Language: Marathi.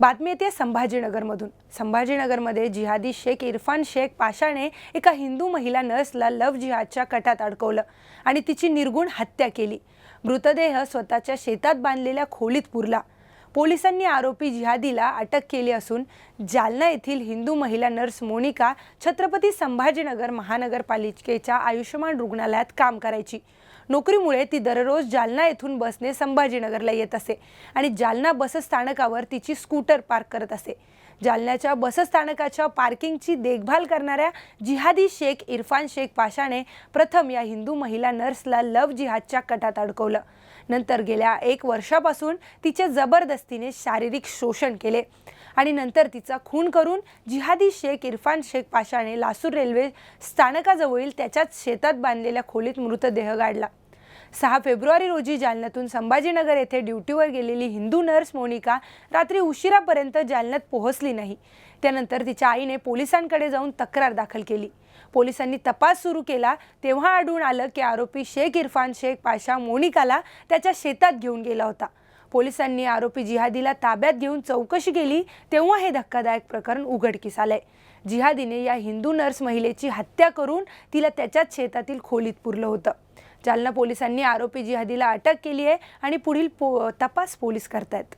बातमी येते संभाजीनगरमधून. संभाजीनगरमध्ये जिहादी शेख इरफान शेख पाशाने एका हिंदू महिला नर्सला लव्ह जिहादच्या कटात अडकवलं आणि तिची निर्गुण हत्या केली. मृतदेह स्वतःच्या शेतात बांधलेल्या खोलीत पुरला. पोलिसांनी आरोपी जिहादीला अटक केली असून जालना येथील हिंदू महिला नर्स मोनिका छत्रपती संभाजीनगर महानगरपालिकेच्या आयुष्यमान रुग्णालयात काम करायची. नोकरीमुळे ती दररोज जालना येथून बसने संभाजीनगरला येत असे आणि जालना बसस्थानकावर तिची स्कूटर पार्क करत असे. जालन्याच्या बसस्थानकाच्या पार्किंगची देखभाल करणाऱ्या जिहादी शेख इरफान शेख पाशाने प्रथम या हिंदू महिला नर्सला लव्ह जिहादच्या कटात अडकवलं. नंतर गेल्या एक वर्षापासून तिचे जबरदस्तीने शारीरिक शोषण केले. आणि नंतर तिचा खून करून जिहादी शेख इरफान शेख पाशाने लासूर रेल्वे स्थानकाजवळील त्याच्याच शेतात बांधलेल्या खोलीत मृतदेह गाडला. सहा फेब्रुवारी रोजी जालन्यातून संभाजीनगर येथे ड्युटीवर गेलेली हिंदू नर्स मोनिका रात्री उशिरापर्यंत जालन्यात पोहोचली नाही. त्यानंतर तिच्या आईने पोलिसांकडे जाऊन तक्रार दाखल केली. पोलिसांनी तपास सुरू केला. तेव्हा आढळून आलं की आरोपी शेख इरफान शेख पाशा मोनिकाला त्याच्या शेतात घेऊन गेला होता. पोलिसांनी आरोपी जिहादीला ताब्यात घेऊन चौकशी केली तेव्हा हे धक्कादायक प्रकरण उघडकीस आलंय. जिहादीने या हिंदू नर्स महिलेची हत्या करून तिला त्याच्याच शेतातील खोलीत पुरलं होतं. जालना पोलिसांनी आरोपी जिहादीला अटक केली आहे आणि पुढील पो तपास पोलीस करतायत.